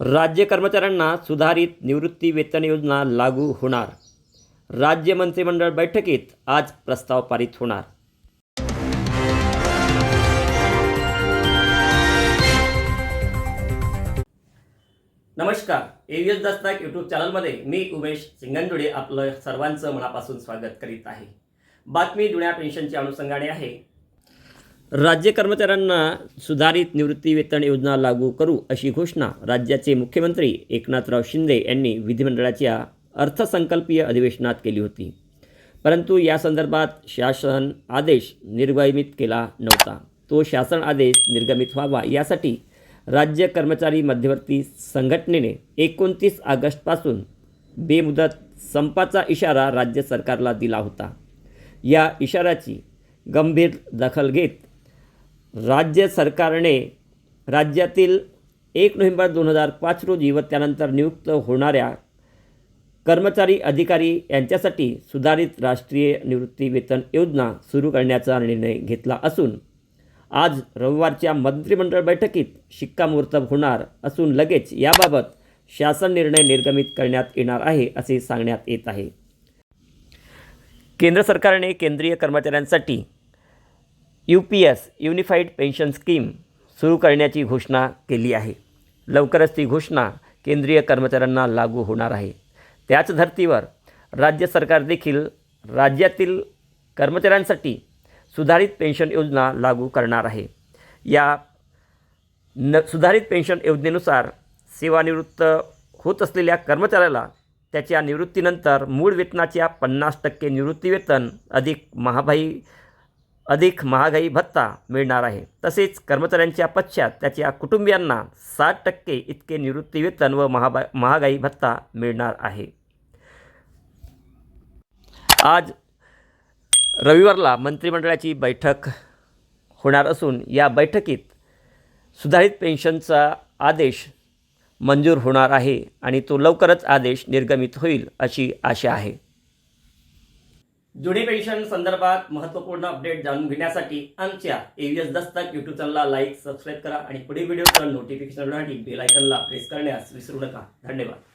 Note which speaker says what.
Speaker 1: राज्य कर्मचाऱ्यांना सुधारित निवृत्ती वेतन योजना लागू होणार. राज्य मंत्रिमंडळ बैठकीत आज प्रस्ताव पारित होणार. नमस्कार. एव्हीएस दस्ताक यूट्यूब चॅनलमध्ये मी उमेश सिंगंदुडे आपलं सर्वांचं मनापासून स्वागत करीत आहे. बातमी जुन्या पेन्शनच्या अनुषंगाने आहे. राज्य कर्मचाऱ्यांना सुधारित निवृत्तीवेतन योजना लागू करू अशी घोषणा राज्याचे मुख्यमंत्री एकनाथराव शिंदे यांनी विधिमंडळाच्या अर्थसंकल्पीय अधिवेशनात केली होती. परंतु या संदर्भात शासन आदेश निर्गमित केला नव्हता. तो शासन आदेश निर्गमित व्हावा यासाठी राज्य कर्मचारी मध्यवर्ती संघटनेने एकोणतीस ऑगस्टपासून बेमुदत संपाचा इशारा राज्य सरकारला दिला होता. या इशाऱ्याची गंभीर दखल घेत राज्य सरकारने राज्यातील एक नोव्हेंबर दोन हजार पाच रोजी व त्यानंतर नियुक्त होणाऱ्या कर्मचारी अधिकारी यांच्यासाठी सुधारित राष्ट्रीय निवृत्ती वेतन योजना सुरू करण्याचा निर्णय घेतला असून आज रविवारच्या मंत्रिमंडळ बैठकीत शिक्कामोर्तब होणार असून लगेच याबाबत शासन निर्णय निर्गमित करण्यात येणार आहे असे सांगण्यात येत आहे. केंद्र सरकारने केंद्रीय कर्मचाऱ्यांसाठी U P S unified pension scheme सुरू करण्याची घोषणा केली आहे. लवकरच ती घोषणा केंद्रीय कर्मचाऱ्यांना लागू होणार आहे. त्याच धर्तीवर राज्य सरकार देखील राज्यातील कर्मचाऱ्यांसाठी सुधारित पेन्शन योजना लागू करणार आहे. या न सुधारित पेन्शन योजनेनुसार सेवानिवृत्त होत असलेल्या कर्मचाऱ्याला त्याच्या निवृत्तीनंतर मूळ वेतनाच्या पन्नास टक्के निवृत्तीवेतन अधिक महाभाई अधिक महागाई भत्ता मिळणार आहे. तसेच कर्मचाऱ्यांच्या पश्चात त्याच्या कुटुंबियांना साठ टक्के इतके निवृत्तीवेतन व महाबा महागाई भत्ता मिळणार आहे. आज रविवारला मंत्रिमंडळाची बैठक होणार असून या बैठकीत सुधारित पेन्शनचा आदेश मंजूर होणार आहे आणि तो लवकरच आदेश निर्गमित होईल अशी आशा आहे. जुनी पेन्शन संदर्भात महत्त्वपूर्ण अपडेट जाणून घेण्यासाठी आमच्या एव्हीएस दस्तक युट्यूब चॅनलला लाईक सबस्क्राईब करा आणि पुढील व्हिडिओ नोटिफिकेशन मिळवण्यासाठी बेल आयकनला प्रेस करण्यास विसरू नका. धन्यवाद.